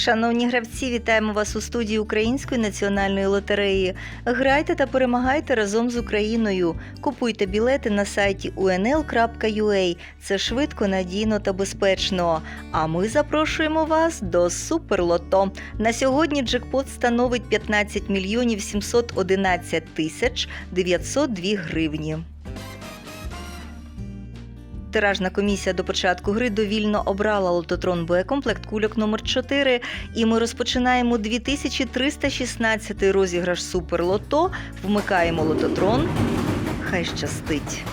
Шановні гравці, вітаємо вас у студії Української національної лотереї. Грайте та перемагайте разом з Україною. Купуйте білети на сайті unl.ua. Це швидко, надійно та безпечно. А ми запрошуємо вас до Суперлото. На сьогодні джекпот становить 15 мільйонів 711 тисяч 902 гривні. Тиражна комісія до початку гри довільно обрала лототрон боєкомплект кульок номер 4 і ми розпочинаємо 2316 розіграш Суперлото. Вмикаємо лототрон. Хай щастить.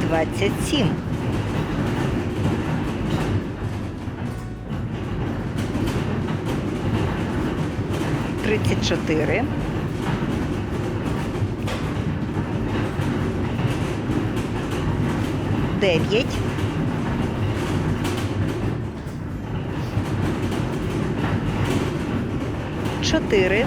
Двадцять сім. Тридцять чотири. Дев'ять. Чотири.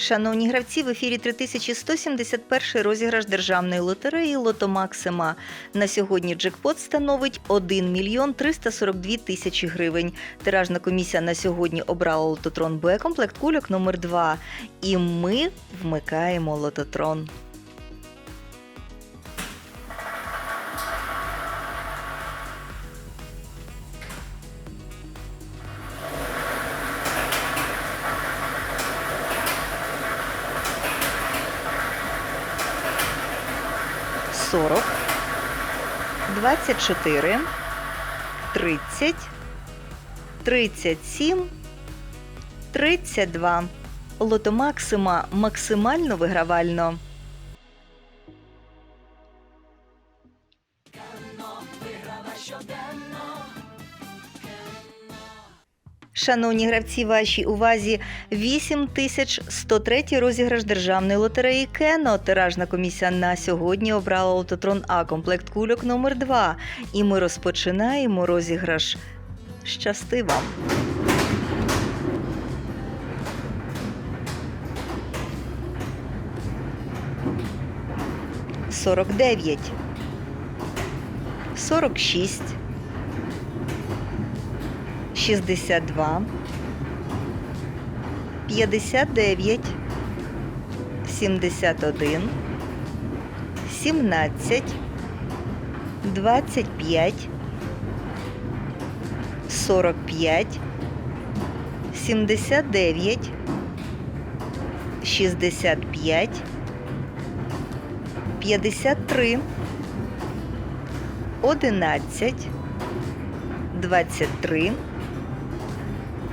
Шановні гравці, в ефірі 3171 розіграш державної лотереї Лото Максима. На сьогодні джекпот становить 1 мільйон 342 тисячі гривень. Тиражна комісія на сьогодні обрала лототрон Б комплект кульок номер 2 І ми вмикаємо лототрон. Сорок, двадцять чотири, тридцять, тридцять сім, тридцять два. Лото Максима максимально вигравально. Шановні гравці, вашій увазі 8103 розіграш державної лотереї Кено. Тиражна комісія на сьогодні обрала лототрон А комплект кульок номер 2 І ми розпочинаємо розіграш. Щасти вам! Сорок дев'ять, сорок шість. 62, 59, 71, 17, 25, 45, 79, 65, 53, 11, 23,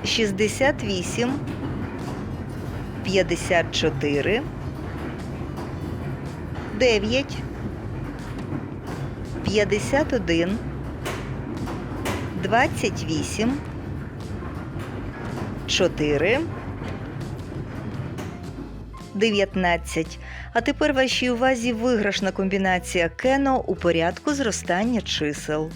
68, 54, 9, 51, 28, 4, 19. А тепер вашій увазі виграшна комбінація Кено у порядку зростання чисел.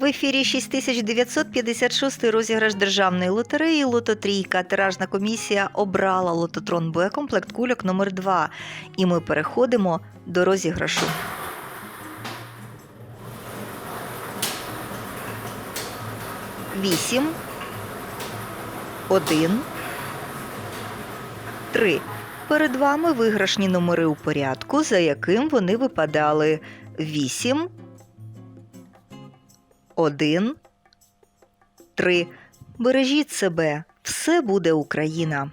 В ефірі 6956 розіграш державної лотереї Лототрійка. Тиражна комісія обрала лототрон Б комплект кульок номер 2 І ми переходимо до розіграшу. Вісім. Один. Три. Перед вами виграшні номери у порядку, за яким вони випадали. Вісім. Один. Три. Бережіть себе, все буде Україна!